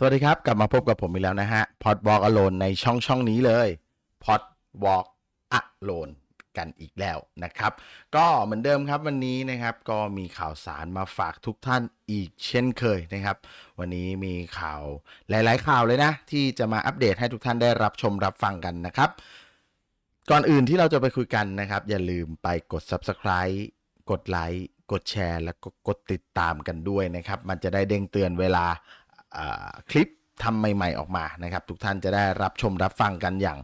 สวัสดีครับ กลับมาพบกับผมอีกแล้วนะฮะพอดวอกอโลนในช่องช่องนี้เลยพอดวอกอโลนกันอีกแล้วนะครับ ก็เหมือนเดิมครับวันนี้นะครับ ก็มีข่าวสารมาฝากทุกท่านอีกเช่นเคยนะครับ วันนี้มีข่าวหลาย ๆ ข่าวเลยนะ ที่จะมาอัปเดตให้ทุกท่านได้รับชมรับฟังกันนะครับ ก่อนอื่นที่เราจะไปคุยกันนะครับ อย่าลืมไปกด subscribe กดไลค์กดแชร์ แล้วก็กดติดตามกันด้วยนะครับ มันจะได้เด้งเตือนเวลา คลิปทำใหม่ๆออกมานะครับ ทุกท่านจะได้รับชมรับฟังกันอย่าง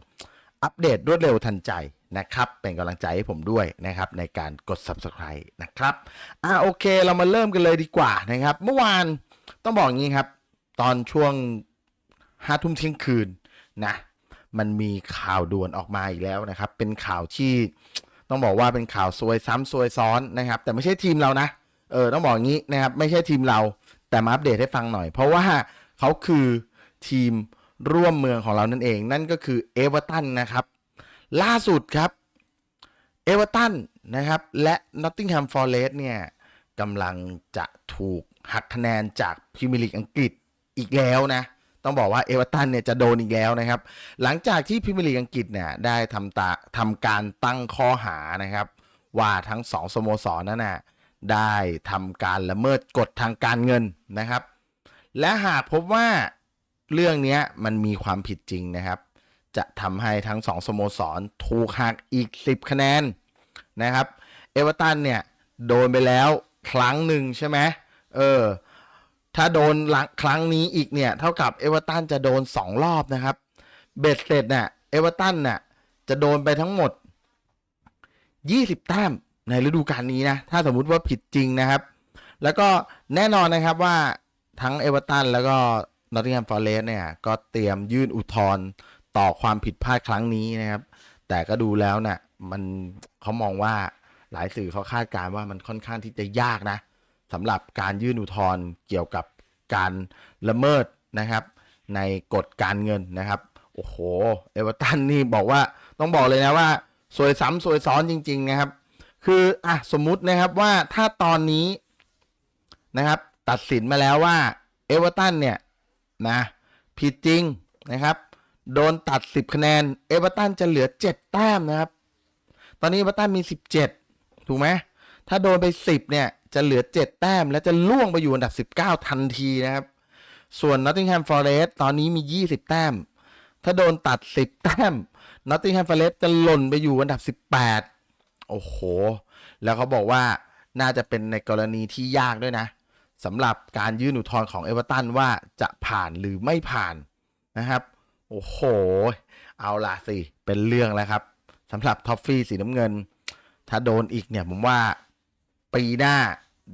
อัปเดตรวดเร็วทันใจนะครับ เป็นกำลังใจให้ผมด้วยนะครับ ในการกด subscribe นะครับอ่าโอเคเรามาเริ่มกันเลยดีกว่านะครับ เมื่อวานต้องบอกอย่างนี้ครับ ตอนช่วงห้าทุ่มเที่ยงคืนนะมันมีข่าวด่วนออกมาอีกแล้วนะครับ เป็นข่าวที่ต้องบอกว่าเป็นข่าวซวยซ้ำซวยซ้อนนะครับ แต่ไม่ใช่ทีมเรานะ เออต้องบอกงี้นะครับ ไม่ใช่ทีมเรา แต่มาอัปเดตให้ฟังหน่อย เพราะว่าเขาคือทีมร่วมเมืองของเรานั่นเอง นั่นก็คือเอเวอร์ตันนะครับ ล่าสุดครับเอเวอร์ตันนะครับ และนอตติงแฮมฟอร์เรสเนี่ยกำลังจะถูกหักคะแนนจากพรีเมียร์ลีกอังกฤษอีกแล้วนะ ต้องบอกว่าเอเวอร์ตันเนี่ยจะโดนอีกแล้วนะครับ หลังจากที่พรีเมียร์ลีกอังกฤษเนี่ยได้ทำตาทำการตั้งข้อหานะครับ ว่าทั้งสองสโมสรนั้นนะ ได้ทำการละเมิดกฎทางการเงินนะครับ และหากพบว่าเรื่องนี้มันมีความผิดจริงนะครับ จะทำให้ทั้งสองสโมสรถูกหักอีก 10 คะแนนนะครับ เอเวอร์ตันเนี่ย โดนไปแล้วครั้งหนึ่งใช่ไหมเออ ถ้าโดนหลังครั้งนี้อีกเนี่ย เท่ากับเอเวอร์ตันจะโดน 2 รอบนะครับ เบ็ดเสร็จเนี่ยเอเวอร์ตันน่ะจะโดนไปทั้งหมด 20 แต้ม ในฤดูกาลนี้นะ ถ้าสมมุติว่าผิดจริงนะครับ แล้วก็แน่นอนนะครับว่าทั้งเอเวอร์ตันแล้วก็นอตติงแฮมฟอร์เรสเนี่ย ก็เตรียมยื่นอุทธรณ์ต่อความผิดพลาดครั้งนี้นะครับ แต่ก็ดูแล้วน่ะมันเขามองว่าหลายสื่อเขาคาดการณ์ว่ามันค่อนข้างที่จะยากนะสำหรับการยื่นอุทธรณ์เกี่ยวกับการละเมิดนะครับ ในกฎการเงินนะครับ โอ้โห เอเวอร์ตันนี่บอกว่าต้องบอกเลยนะว่า สวยซ้ำสวยซ้อนจริง ๆ นะครับ คืออะสมมุตินะครับว่าถ้าตอนนี้นะครับ ตัดสินมาแล้วว่าเอเวอร์ตันเนี่ยนะผิดจริงนะครับโดนตัด 10 คะแนน เอเวอร์ตันจะเหลือ 7 แต้มนะครับ ตอนนี้เอเวอร์ตันมี 17 ถูกไหม ถ้าโดนไป 10 เนี่ย จะเหลือ 7 แต้ม และจะล่วงไปอยู่อันดับ 19 ทันทีนะครับ ส่วน Nottingham Forest ตอนนี้มี 20 แต้ม ถ้าโดนตัด 10 แต้ม Nottingham Forest จะหล่นไปอยู่อันดับ 18 โอ้โห แล้วเขาบอกว่าน่าจะเป็นในกรณีที่ยากด้วยนะสำหรับการยื่นอุทธรณ์ของเอเวอร์ตันว่าจะผ่านหรือไม่ผ่านนะครับ โอ้โห เอาละสิ เป็นเรื่องแล้วครับสำหรับท็อฟฟี่สีน้ำเงิน ถ้าโดนอีกเนี่ยผมว่าปีหน้า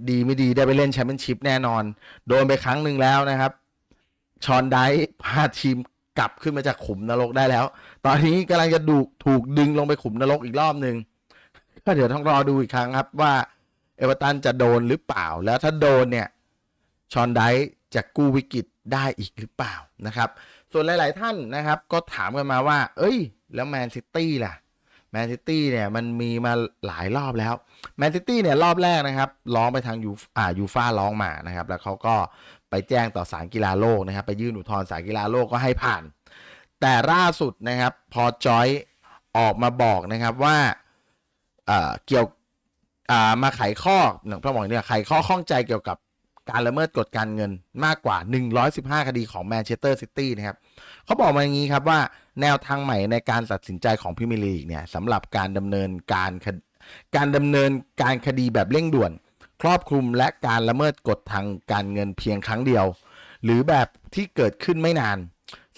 ดีไม่ดีได้ไปเล่นแชมเปี้ยนชิพแน่นอน โดนไปครั้งหนึ่งแล้วนะครับ ชอนไดพาทีมกลับขึ้นมาจากขุมนรกได้แล้ว ตอนนี้กำลังจะดูถูกดึงลงไปขุมนรกอีกรอบหนึ่ง ก็เดี๋ยวต้องรอดูอีกครั้งครับว่าเอเวอร์ตันจะโดนหรือเปล่า แล้วถ้าโดนเนี่ยชอนไดจะกู้วิกฤตได้อีกหรือเปล่านะครับ ส่วนหลาย ๆ ท่านนะครับ ก็ถามกันมาว่า เอ้ย แล้วแมนซิตี้ล่ะแมนซิตี้เนี่ยมันมีมาหลายรอบแล้วแมนซิตี้เนี่ยรอบแรกนะครับร้องไปทางยูอ่ายูฟ่าร้องมานะครับ แล้วเขาก็ไปแจ้งต่อศาลกีฬาโลกนะครับ ไปยื่นอุทธรณ์ศาลกีฬาโลกก็ให้ผ่าน แต่ล่าสุดนะครับ พอจอยออกมาบอกนะครับว่า เกี่ยวมาไขข้อต้องบอเนี่ยไขข้อข้องใจเกี่ยวกับการละเมิดกฎการเงินมากกว่า 115 คดีของแมนเชสเตอร์ซิตี้นะครับเขาบอกมาอย่างนี้ครับว่าแนวทางใหม่ในการตัดสินใจของพรีเมียร์ลีกเนี่ยสำหรับการดำเนินการการดำเนินการคดีแบบเร่งด่วน ครอบคลุมและการละเมิดกฎทางการเงินเพียงครั้งเดียว หรือแบบที่เกิดขึ้นไม่นาน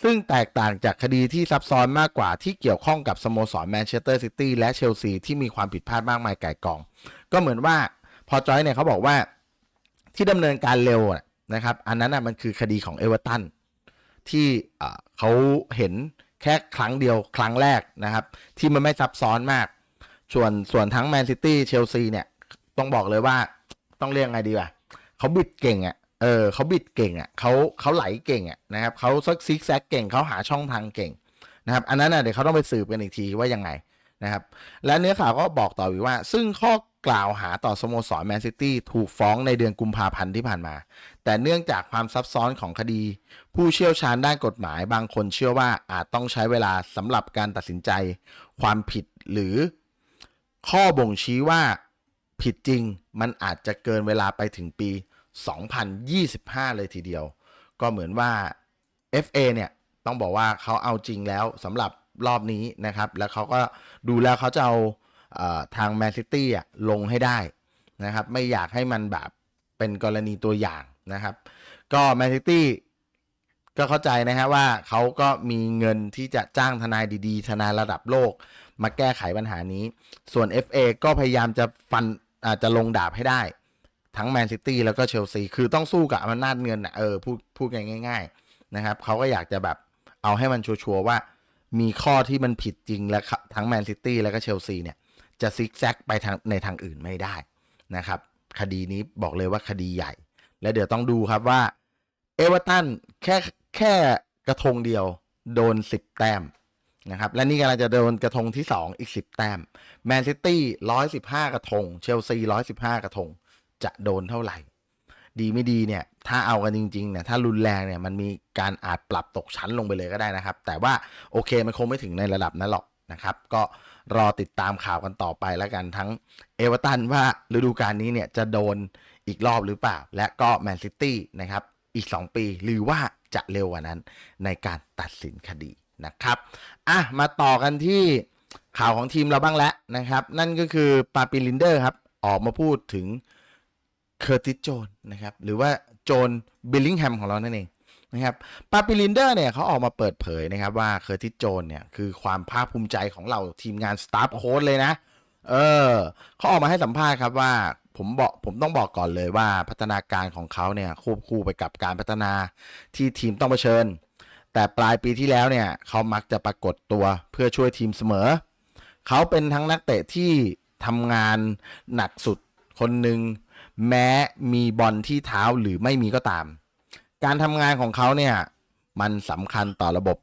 ซึ่งแตกต่างจากคดีที่ซับซ้อนมากกว่าที่เกี่ยวข้องกับสโมสรแมนเชสเตอร์ซิตี้และเชลซีที่มีความผิดพลาดมากมายไก่กอง ก็เหมือนว่าพอจอยเนี่ยเขาบอกว่าที่ดำเนินการเร็วนะครับอันนั้นน่ะมันคือคดีของเอเวอร์ตันที่เอ่อเขาเห็นแค่ครั้งเดียวครั้งแรกนะครับ ที่มันไม่ซับซ้อนมาก ส่วนส่วนทั้งแมนซิตี้เชลซีเนี่ยต้องบอกเลยว่าต้องเรียกไงดีวะเขาบิดเก่งอะ่ะ เออเขาบิดเก่งอะเขาเขาไหลเก่งอะนะครับเขาซักซิกแซกเก่งเขาหาช่องทางเก่งนะครับอันนั้นน่ะเดี๋ยวเขาต้องไปสืบกันอีกทีว่ายังไงนะครับ และเนื้อข่าวก็บอกต่ออีกว่า ซึ่งข้อกล่าวหาต่อสโมสรแมนซิตี้ถูกฟ้องในเดือนกุมภาพันธ์ที่ผ่านมา แต่เนื่องจากความซับซ้อนของคดี ผู้เชี่ยวชาญด้านกฎหมายบางคนเชื่อว่าอาจต้องใช้เวลาสำหรับการตัดสินใจ ความผิดหรือ ข้อบ่งชี้ว่าผิดจริงมันอาจจะเกินเวลาไปถึงปี 2025 เลยทีเดียว ก็เหมือนว่า FA เนี่ยต้องบอกว่าเขาเอาจริงแล้วสำหรับรอบนี้นะครับ แล้วเขาก็ดูแล้วเขาจะเอาเอ่อทางแมนซิตี้ลงให้ได้นะครับ ไม่อยากให้มันแบบเป็นกรณีตัวอย่างนะครับ ก็แมนซิตี้ก็เข้าใจนะฮะว่าเขาก็มีเงินที่จะจ้างทนายดีๆ ทนายระดับโลก มาแก้ไขปัญหานี้ ส่วน FA ก็พยายามจะฟันอาจจะลงดาบให้ได้ ทั้งแมนซิตี้แล้วก็เชลซี คือต้องสู้กับอำนาจเงินอะเออพูดพูดง่ายๆนะครับเขาก็อยากจะแบบเอาให้มันชัวร์ๆว่า มีข้อที่มันผิดจริงและทั้งแมนซิตี้แล้วก็เชลซีเนี่ยจะซิกแซกไปทางในทางอื่นไม่ได้นะครับ คดีนี้บอกเลยว่าคดีใหญ่ และเดี๋ยวต้องดูครับว่าเอเวอร์ตันแค่แค่กระทงเดียวโดน 10 แต้มนะครับและนี่กำลังจะโดนกระทงที่ 2 อีก 10 แต้มแมนซิตี้115 กระทง เชลซี 115 กระทง จะโดนเท่าไหร่ ดีไม่ดีเนี่ย ถ้าเอากันจริงๆเนี่ยถ้ารุนแรงเนี่ยมันมีการอาจปรับตกชั้นลงไปเลยก็ได้นะครับ แต่ว่าโอเคมันคงไม่ถึงในระดับนั้นหรอกนะครับ ก็รอติดตามข่าวกันต่อไปแล้วกันทั้งเอเวอร์ตันว่าฤดูกาลนี้เนี่ยจะโดนอีกรอบหรือเปล่า และก็แมนซิตี้นะครับอีก 2 ปีหรือว่าจะเร็วกว่านั้นในการตัดสินคดีนะครับอะมาต่อกันที่ข่าวของทีมเราบ้างแล้วนะครับ นั่นก็คือปาปิลินเดอร์ครับ ออกมาพูดถึง เคอร์ติสโจนนะครับ หรือว่าโจนบิลลิงแฮมของเรานั่นเองนะครับปาปิลินเดอร์เนี่ยเขาออกมาเปิดเผยนะครับว่าเคอร์ติสโจนเนี่ยคือความภาคภูมิใจของเราทีมงานสตาฟโค้ดเลยนะ เออเขาออกมาให้สัมภาษณ์ครับว่าผมบอกผมต้องบอกก่อนเลยว่าพัฒนาการของเขาเนี่ยควบคู่ไปกับการพัฒนาที่ทีมต้องเผชิญ แต่ปลายปีที่แล้วเนี่ยเขามักจะปรากฏตัวเพื่อช่วยทีมเสมอ เขาเป็นทั้งนักเตะที่ทำงานหนักสุดคนหนึ่ง แม้มีบอลที่เท้าหรือไม่มีก็ตาม การทำงานของเขาเนี่ยมันสำคัญต่อระบบ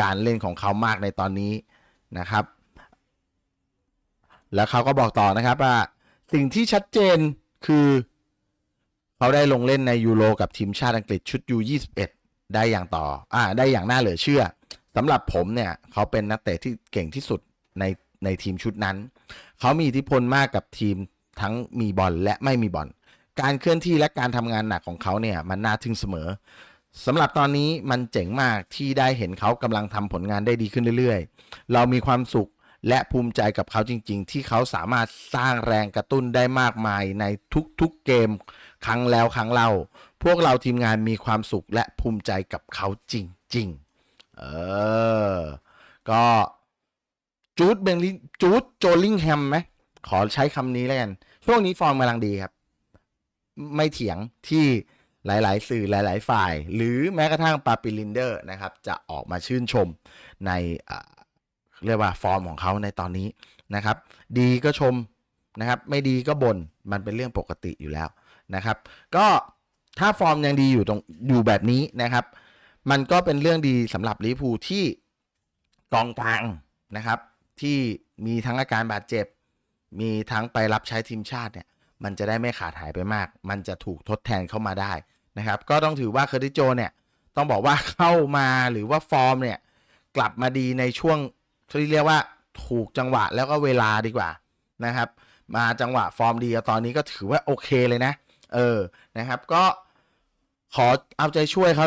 การเล่นของเขามากในตอนนี้นะครับ แล้วเขาก็บอกต่อนะครับว่าสิ่งที่ชัดเจนคือเขาได้ลงเล่นในยูโรกับทีมชาติอังกฤษชุดยู21 ได้อย่างต่ออ่าได้อย่างน่าเหลือเชื่อสำหรับผมเนี่ย เขาเป็นนักเตะที่เก่งที่สุดในในทีมชุดนั้น เขามีอิทธิพลมากกับทีม ทั้งมีบอลและไม่มีบอลการเคลื่อนที่และการทำงานหนักของเขาเนี่ยมันน่าทึ่งเสมอสำหรับตอนนี้มันเจ๋งมากที่ได้เห็นเขากำลังทำผลงานได้ดีขึ้นเรื่อยๆ เรามีความสุขและภูมิใจกับเขาจริง ๆ ที่เขาสามารถสร้างแรงกระตุ้นได้มากมายในทุกๆเกมครั้งแล้วครั้งเล่า พวกเราทีมงานมีความสุขและภูมิใจกับเขาจริง ๆ เออ ก็จูดเบนลิจูดโจลิงแฮมไหม ขอใช้คำนี้แล้วกัน ช่วงนี้ฟอร์มกำลังดีครับ ไม่เถียงที่หลาย ๆ สื่อหลาย ๆ ฝ่าย หรือแม้กระทั่งปาปิลินเดอร์นะครับ จะออกมาชื่นชมในเรียกว่าฟอร์มของเขาในตอนนี้นะครับ ดีก็ชมนะครับ ไม่ดีก็บน่นมันเป็นเรื่องปกติอยู่แล้วนะครับ ก็ถ้าฟอร์มยังดีอยู่ตรงอยู่แบบนี้นะครับ มันก็เป็นเรื่องดีสำหรับลิพูที่กองกลางนะครับ ที่มีทั้งอาการบาดเจ็บ มีทั้งไปรับใช้ทีมชาติเนี่ยมันจะได้ไม่ขาดหายไปมาก มันจะถูกทดแทนเข้ามาได้นะครับ ก็ต้องถือว่าเคอร์ติโจเนี่ยต้องบอกว่าเข้ามาหรือว่าฟอร์มเนี่ยกลับมาดีในช่วงที่เรียกว่าถูกจังหวะแล้วก็เวลาดีกว่านะครับ มาจังหวะฟอร์มดีตอนนี้ก็ถือว่าโอเคเลยนะ เออนะครับ ก็ขอเอาใจช่วยเขา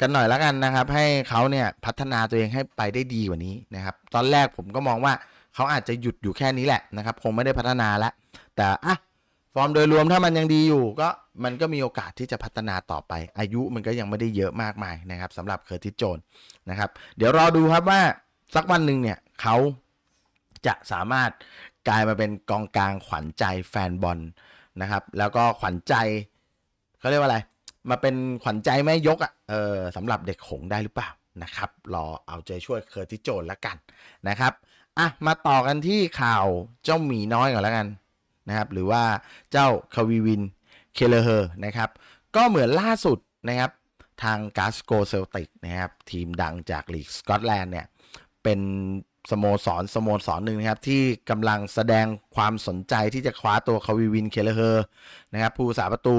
กันหน่อยแล้วกันนะครับ ให้เขาเนี่ยพัฒนาตัวเองให้ไปได้ดีกว่านี้นะครับ ตอนแรกผมก็มองว่า เขาอาจจะหยุดอยู่แค่นี้แหละนะครับ คงไม่ได้พัฒนาแล้วแต่อะฟอร์มโดยรวมถ้ามันยังดีอยู่ก็มันก็มีโอกาสที่จะพัฒนาต่อไป อายุมันก็ยังไม่ได้เยอะมากมายนะครับสำหรับเคอร์ติสโจนนะครับ เดี๋ยวรอดูครับว่าสักวันหนึ่งเนี่ยเขาจะสามารถกลายมาเป็นกองกลางขวัญใจแฟนบอลนะครับ แล้วก็ขวัญใจเขาเรียกว่าอะไร มาเป็นขวัญใจแม่ยกอะ่ะเออสำหรับเด็กหงส์ได้หรือเปล่านะครับ รอเอาใจช่วยเคอร์ติสโจนแล้วกันนะครับ อะมาต่อกันที่ข่าวเจ้าหมีน้อยก่อนแล้วกันนะครับ หรือว่าเจ้าคาวีวินเคเลเฮอร์นะครับ ก็เหมือนล่าสุดนะครับ ทางกาสโกเซลติกนะครับ ทีมดังจากลีกสกอตแลนด์เนี่ย เป็นสโมสรสโมสรหนึ่งนะครับ ที่กำลังแสดงความสนใจที่จะคว้าตัวคาวิวินเคเลเฮอร์นะครับ ผู้สาประตู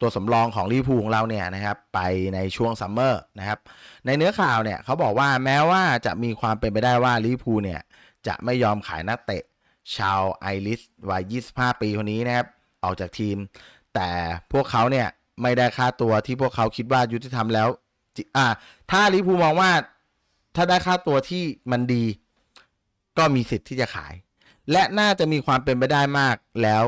ตัวสำรองของลิเวอร์พูลของเราเนี่ยนะครับไปในช่วงซัมเมอร์นะครับในเนื้อข่าวเนี่ยเขาบอกว่าแม้ว่าจะมีความเป็นไปได้ว่าลิเวอร์พูลเนี่ยจะไม่ยอมขายนักเตะชาวไอริสวัย 25 ปีคนนี้นะครับออกจากทีม แต่พวกเขาเนี่ยไม่ได้ค่าตัวที่พวกเขาคิดว่ายุติธรรมแล้วอ่าถ้าลิเวอร์พูลมองว่าถ้าได้ค่าตัวที่มันดี ก็มีสิทธิ์ที่จะขาย และน่าจะมีความเป็นไปได้มากแล้ว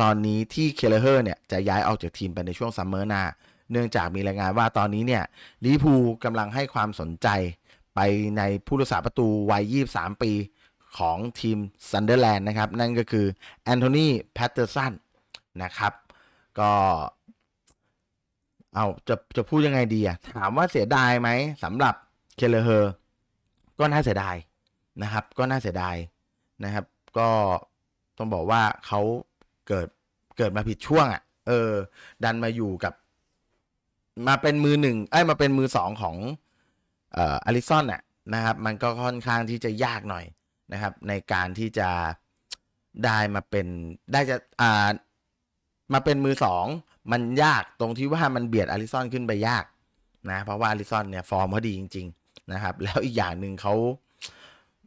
ตอนนี้ที่เคเลเฮอร์เนี่ยจะย้ายออกจากทีมไปในช่วงซัมเมอร์หน้า เนื่องจากมีรายงานว่าตอนนี้เนี่ยลิพูกำลังให้ความสนใจไปในผู้รักษาประตูวัย 23 ปีของทีมซันเดอร์แลนด์นะครับ นั่นก็คือแอนโทนีแพตเตอร์สันนะครับ ก็เอาจะจะพูดยังไงดีอะถามว่าเสียดายไหมสำหรับเคเลเฮอร์ก็น่าเสียดายนะครับ ก็น่าเสียดายนะครับ ก็ต้องบอกว่าเขา เกิดเกิดมาผิดช่วงอะ่ะ เออ ดันมาอยู่กับ มาเป็นมือหนึ่งไอ้ยมาเป็นมือสองของเอ่ออลิซอนอะนะครับ มันก็ค่อนข้างที่จะยากหน่อยนะครับ ในการที่จะได้มาเป็นได้จะอ่ามาเป็นมือสองมันยากตรงที่ว่ามันเบียดอาริซอนขึ้นไปยากนะ เพราะว่าอาริซอนเนี่ยฟอร์มเขาดีจริง ๆ นะครับ แล้วอีกอย่างหนึ่งเขา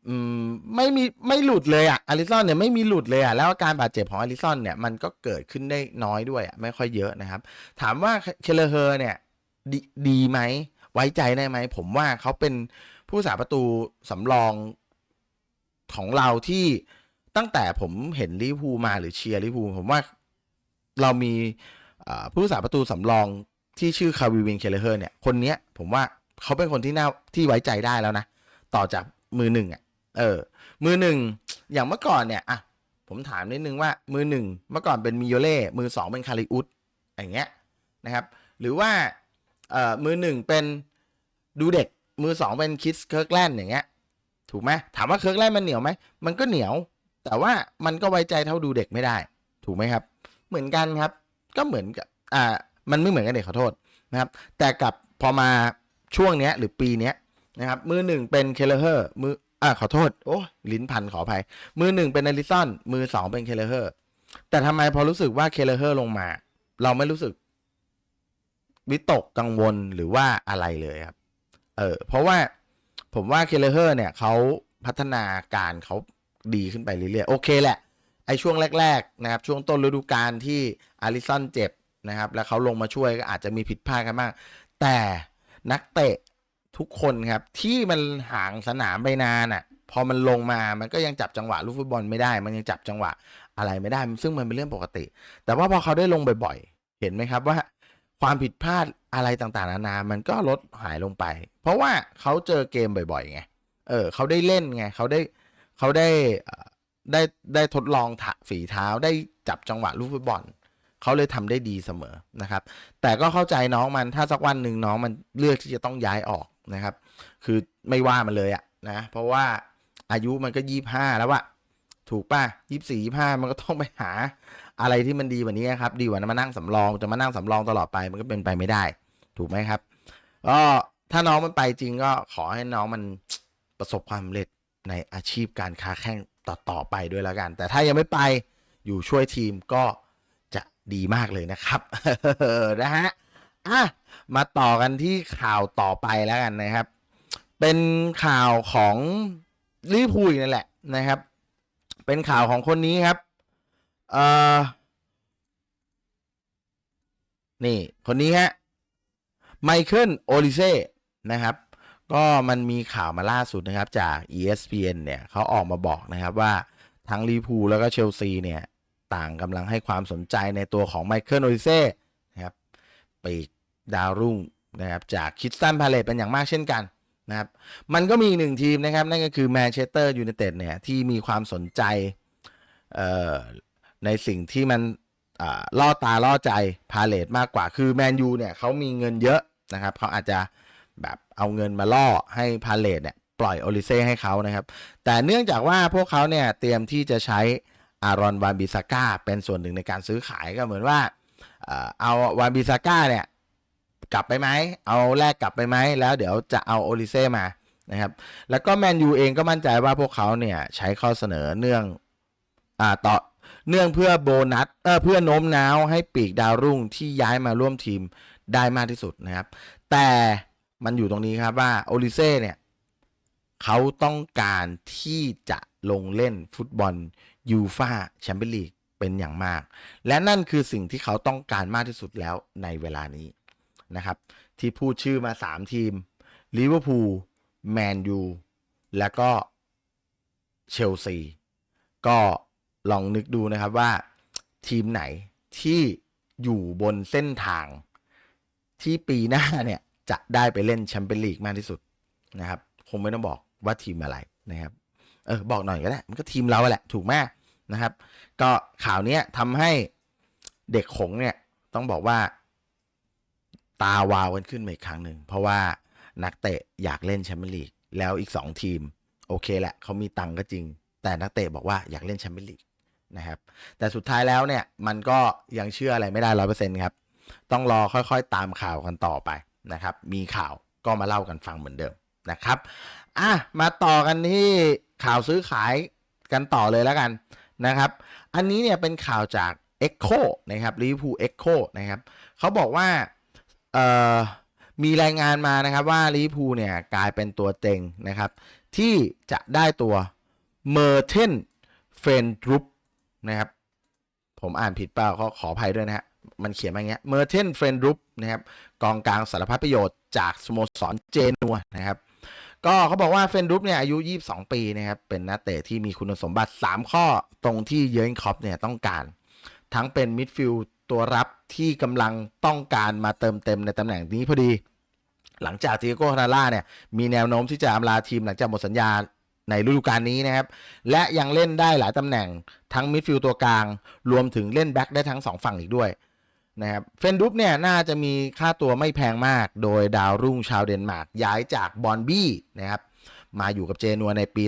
อืมไม่มีไม่หลุดเลยอะอาริซอนเนี่ยไม่มีหลุดเลยอะแล้วอาการบาดเจ็บของอาริซอนเนี่ยมันก็เกิดขึ้นได้น้อยด้วยอะไม่ค่อยเยอะนะครับ ถามว่าเคเลเฮอร์เนี่ยดีดีไหมไว้ใจได้ไหม ผมว่าเขาเป็นผู้สาประตูสำรองของเราที่ตั้งแต่ผมเห็นลิพูมาหรือเชียร์ลิพูผมว่าเรามีผู้รักษาประตูสำรองที่ชื่อคาวิวินเคเลเฮอร์เนี่ยคนนี้ผมว่าเขาเป็นคนที่น่าที่ไว้ใจได้แล้วนะ ต่อจากมือหนึ่งอะ เออ มือหนึ่งอย่างเมื่อก่อนเนี่ยอะผมถามนิดนึงว่ามือหนึ่งเมื่อก่อนเป็นมิโยเล่มือสองเป็นคาริอุสอย่างเงี้ยนะครับ หรือว่าเอ่อมือหนึ่งเป็นดูเด็กมือสองเป็นคิสเคิร์กแลนด์อย่างเงี้ย ถูกไหมถามว่าเคิร์กแลนด์มันเหนียวไหมมันก็เหนียว แต่ว่ามันก็ไว้ใจเท่าดูเด็กไม่ได้ ถูกไหมครับ เหมือนกันครับ ก็เหมือนกับอ่ามันไม่เหมือนกันเด็กขอโทษนะครับ แต่กับพอมาช่วงเนี้ยหรือปีเนี้ยนะครับ มือหนึ่งเป็นเคเลเฮอร์มือ อ่าขอโทษ โอ้ลิ้นพันขออภัย มือหนึ่งเป็นอลิซอนมือสองเป็นเคเลเฮอร์ แต่ทำไมพอรู้สึกว่าเคเลเฮอร์ลงมา เราไม่รู้สึก วิตกกังวลหรือว่าอะไรเลยครับ เออ เพราะว่าผมว่าเคเลเฮอร์เนี่ยเขาพัฒนาการเขาดีขึ้นไปเรื่อยๆ โอเคแหละ ไอช่วงแรก ๆ นะครับ ช่วงต้นฤดูกาลที่อาริสันเจ็บนะครับ แล้วเขาลงมาช่วยก็อาจจะมีผิดพลาดกันบ้างแต่นักเตะ ทุกคนครับ ที่มันห่างสนามไปนานอะ พอมันลงมามันก็ยังจับจังหวะลูกฟุตบอลไม่ได้ มันยังจับจังหวะอะไรไม่ได้ ซึ่งมันเป็นเรื่องปกติ แต่ว่าพอเขาได้ลงบ่อยๆ เห็นไหมครับว่า ความผิดพลาดอะไรต่างๆนานา มันก็ลดหายลงไป เพราะว่าเขาเจอเกมบ่อยๆไงเออเขาได้เล่นไงเขาได้เขาได้ได้ได้ทดลองถฝีเท้าได้จับจังหวะลูกฟุตบอลเขาเลยทำได้ดีเสมอนะครับ แต่ก็เข้าใจน้องมันถ้าสักวันหนึ่งน้องมันเลือกที่จะต้องย้ายออก นะครับ คือไม่ว่ามันเลยอะนะ เพราะว่าอายุมันก็ยี่ห้าแล้วอะถูกป่ะยี่สี่ยี่ห้ามันก็ต้องไปหาอะไรที่มันดีกว่านี้ครับ ดีกว่ามานั่งสำรองจะมานั่งสำรองตลอดไปมันก็เป็นไปไม่ได้ ถูกไหมครับก็ถ้าน้องมันไปจริงก็ขอให้น้องมันประสบความสำเร็จในอาชีพการค้าแข่งต่อตอไปด้วยแล้วกัน แต่ถ้ายังไม่ไปอยู่ช่วยทีมก็จะดีมากเลยนะครับนะฮะ อะมาต่อกันที่ข่าวต่อไปแล้วกันนะครับ เป็นข่าวของลิพูลอีกนั่นแหละนะครับ เป็นข่าวของคนนี้ครับเอ่อนี่คนนี้ฮะไมเคิลโอลิเซ่นะครับ ก็มันมีข่าวมาล่าสุดนะครับจาก ESPN เนี่ยเขาออกมาบอกนะครับว่าทั้งลิพูลแล้วก็เชลซีเนี่ย ต่างกำลังให้ความสนใจในตัวของไมเคิลโอลิเซ่นะครับปีก ดาวรุ่งนะครับจากคิดสตันพาเลตเป็นอย่างมากเช่นกันนะครับมันก็มีอีกหนึ่งทีมนะครับ นั่นก็คือแมนเชสเตอร์ยูไนเต็ดเนี่ยที่มีความสนใจในสิ่งที่มันล่อตาล่อใจพาเลตมากกว่าคือแมนยูเนี่ยเขามีเงินเยอะนะครับเขาอาจจะแบบเอาเงินมาล่อให้พาเลตเนี่ยปล่อยโอลิเซ่ให้เขานะครับ แต่เนื่องจากว่าพวกเขาเนี่ยเตรียมที่จะใช้อารอนวานบิซาก้าเป็นส่วนหนึ่งในการซื้อขายก็เหมือนว่าเอ่อเอาวานบิซาก้าเนี่ย กลับไปไหม เอาแลกกลับไปไหม แล้วเดี๋ยวจะเอาโอลิเซ่มานะครับ แล้วก็แมนยูเองก็มั่นใจว่าพวกเขาเนี่ยใช้ข้อเสนอเนื่องอ่าต่อเนื่องเพื่อโบนัสเออเพื่อโน้มน้าวให้ปีกดาวรุ่งที่ย้ายมาร่วมทีมได้มากที่สุดนะครับ แต่มันอยู่ตรงนี้ครับว่าโอลิเซ่เนี่ยเขาต้องการที่จะลงเล่นฟุตบอลยูฟาแชมเปี้ยนลีกเป็นอย่างมาก และนั่นคือสิ่งที่เขาต้องการมากที่สุดแล้วในเวลานี้ นะครับ ที่พูดชื่อมา 3 ทีมลิเวอร์พูลแมนยูแล้วก็เชลซีก็ลองนึกดูนะครับว่าทีมไหนที่อยู่บนเส้นทางที่ปีหน้าเนี่ยจะได้ไปเล่นแชมเปี้ยนลีกมากที่สุดนะครับ คงไม่ต้องบอกว่าทีมอะไรนะครับ เออ บอกหน่อยก็ได้ มันก็ทีมเราแหละ ถูกไหมนะครับ ก็ข่าวนี้ทำให้เด็กขงเนี่ย ต้องบอกว่า ตาวาวกันขึ้นมาอีกครั้งหนึ่ง เพราะว่านักเตะอยากเล่นแชมเปี้ยนลีกแล้วอีก 2 ทีม โอเคแหละเขามีตังก็จริง แต่นักเตะบอกว่าอยากเล่นแชมเปี้ยนลีกนะครับแต่สุดท้ายแล้วเนี่ยมันก็ยังเชื่ออะไรไม่ได้ร้อยเปอร์เซ็นต์ครับ ต้องรอค่อยๆตามข่าวกันต่อไปนะครับ มีข่าวก็มาเล่ากันฟังเหมือนเดิมนะครับอะมาต่อกันที่ข่าวซื้อขายกันต่อเลยแล้วกันนะครับ อันนี้เนี่ยเป็นข่าวจาก Echo นะครับ Liverpool Echo นะครับเขาบอกว่า มีรายงานมานะครับว่า Liverpool เนี่ยกลายเป็นตัวเต็งนะครับ ที่จะได้ตัวเมอร์เทนเฟนดรุปนะครับผมอ่านผิดเปล่าก็ขออภัยด้วยนะฮะ มันเขียนมาอย่างเงี้ยเมอร์เทนเฟรนรุปนะครับกองกลางสารพัดประโยชน์จากสโมสรเจนัวนะครับ ก็เขาบอกว่าเฟรนรุปเนี่ยอายุ 22 ปีนะครับ เป็นนักเตะที่มีคุณสมบัติ 3 ข้อตรงที่เยอร์นคอปเนี่ยต้องการ ทั้งเป็นมิดฟิลด์ตัวรับที่กำลังต้องการมาเติมเต็มในตำแหน่งนี้พอดี หลังจากทีโก้ฮานาล่าเนี่ยมีแนวโน้มที่จะอำลาทีมหลังจากหมดสัญญาในฤดูกาลนี้นะครับ และยังเล่นได้หลายตำแหน่งทั้งมิดฟิลด์ตัวกลาง รวมถึงเล่นแบ็กได้ทั้งสองฝั่งอีกด้วยนะครับเฟนดุปเนี่ยน่าจะมีค่าตัวไม่แพงมาก โดยดาวรุ่งชาวเดนมาร์กย้ายจากบอนบี้นะครับมาอยู่กับเจนัวในปี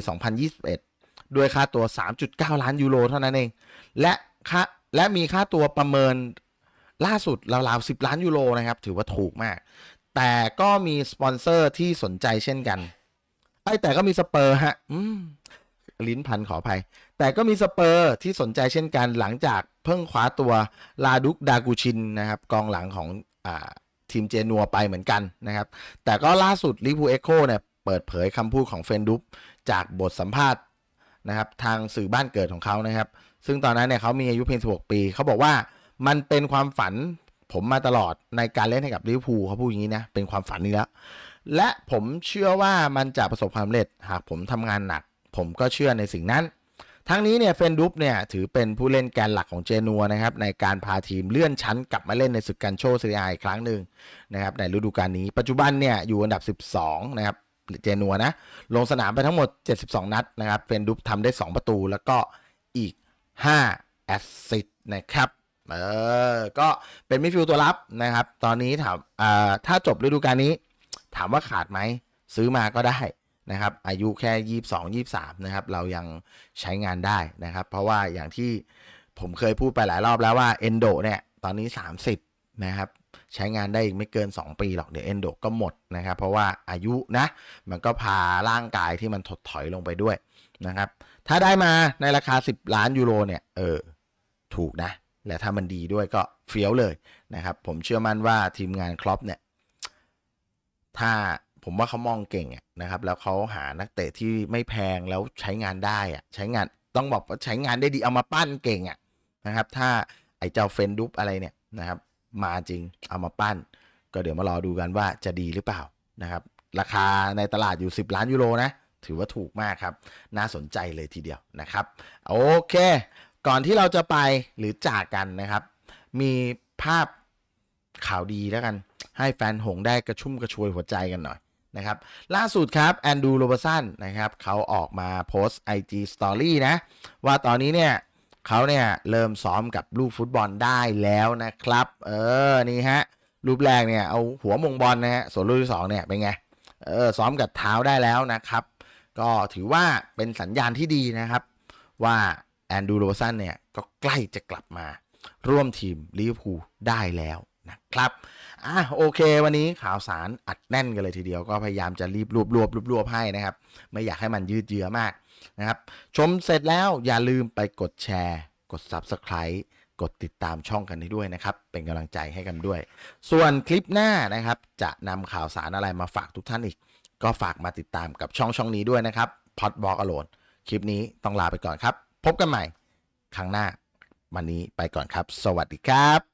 2021 ด้วยค่าตัว 3.9 ล้านยูโรเท่านั้นเอง และค่า และมีค่าตัวประเมินล่าสุดราวๆ10ล้านยูโรนะครับ ถือว่าถูกมาก แต่ก็มีสปอนเซอร์ที่สนใจเช่นกันไอ้แต่ก็มีสเปอร์ฮะอืมลิ้นพันขออภัย แต่ก็มีสเปอร์ที่สนใจเช่นกันหลังจากเพิ่งคว้าตัวลาดุกดากูชินนะครับกองหลังของอาทีมเจนัวไปเหมือนกันนะครับ แต่ก็ล่าสุดลิฟูเอ็กโคเนี่ยเปิดเผยคำพูดของเฟนดุปจากบทสัมภาษณ์นะครับทางสื่อบ้านเกิดของเขานะครับ ซึ่งตอนนั้นเนี่ยเขามีอายุเพียง 16 ปี เขาบอกว่ามันเป็นความฝันผมมาตลอดในการเล่นให้กับลิเวอร์พูลเขาพูดอย่างนี้นะ เป็นความฝันนี้แล้ว และผมเชื่อว่ามันจะประสบความสำเร็จหากผมทำงานหนัก ผมก็เชื่อในสิ่งนั้น ทั้งนี้เนี่ยเฟนดุปเนี่ยถือเป็นผู้เล่นแกนหลักของเจนัวนะครับในการพาทีมเลื่อนชั้นกลับมาเล่นในศึกกันโชซีเรียอีกครั้งหนึ่งนะครับในฤดูกาลนี้ ปัจจุบันเนี่ยอยู่อันดับ 12 นะครับเจนัวนะลงสนามไปทั้งหมด 72 นัดนะครับเฟนดุปทำได้ 2 ประตูแล้วก็อีก 5แอสซิสนะครับเออก็เป็นมิดฟิลด์ตัวรับนะครับ ตอนนี้ถามอ่าถ้าจบฤดูกาลนี้ ถามว่าขาดไหมซื้อมาก็ได้นะครับ อายุแค่ 22 23 นะครับ เรายังใช้งานได้นะครับ เพราะว่าอย่างที่ผมเคยพูดไปหลายรอบแล้วว่าเอนโดเนี่ยตอนนี้ 30 นะครับ ใช้งานได้อีกไม่เกิน 2 ปีหรอก เดี๋ยวเอนโดก็หมดนะครับ เพราะว่าอายุนะ มันก็พาร่างกายที่มันถดถอยลงไปด้วยนะครับ ถ้าได้มาในราคา 10 ล้านยูโรเนี่ยเออถูกนะ และถ้ามันดีด้วยก็เฟี้ยวเลยนะครับ ผมเชื่อมั่นว่าทีมงานครอปเนี่ยถ้าผมว่าเขามองเก่งนะครับ แล้วเขาหานักเตะที่ไม่แพงแล้วใช้งานได้อะใช้งานต้องบอกว่าใช้งานได้ดีเอามาปั้นเก่งอะนะครับ ถ้าไอ้เจ้าเฟนดุปอะไรเนี่ยนะครับ มาจริงเอามาปั้น ก็เดี๋ยวมารอดูกันว่าจะดีหรือเปล่านะครับ ราคาในตลาดอยู่ 10 ล้านยูโรนะ ถือว่าถูกมากครับ น่าสนใจเลยทีเดียวนะครับ โอเค ก่อนที่เราจะไปหรือจากกันนะครับ มีภาพข่าวดีแล้วกัน ให้แฟนหงได้กระชุ่มกระชวยหัวใจกันหน่อยนะครับ ล่าสุดครับแอนดูโรบสันนะครับเขาออกมาโพสต์ IG Story นะ ว่าตอนนี้เนี่ยเขาเนี่ยเริ่มซ้อมกับลูกฟุตบอลได้แล้วนะครับ เออ นี่ฮะ รูปแรกเนี่ยเอาหัวมงบอลนะฮะ ส่วนรูปที่สองเนี่ยเป็นไง เออ ซ้อมกับเท้าได้แล้วนะครับ ก็ถือว่าเป็นสัญญาณที่ดีนะครับ ว่าแอนดูโรสันเนี่ย ก็ใกล้จะกลับมาร่วมทีมลิเวอร์พูลได้แล้วนะครับอะโอเค วันนี้ข่าวสารอัดแน่นกันเลยทีเดียวก็พยายามจะรีบรวบรวบรวบรวบให้นะครับ ไม่อยากให้มันยืดเยื้อมากนะครับ ชมเสร็จแล้วอย่าลืมไปกดแชร์ กด Subscribe กดติดตามช่องกันให้ด้วยนะครับ เป็นกำลังใจให้กันด้วย ส่วนคลิปหน้านะครับ จะนำข่าวสารอะไรมาฝากทุกท่านอีก ก็ฝากมาติดตามกับช่องช่องนี้ด้วยนะครับพอดบอกอโลนคลิปนี้ต้องลาไปก่อนครับ พบกันใหม่ ครั้งหน้าวันนี้ไปก่อนครับ สวัสดีครับ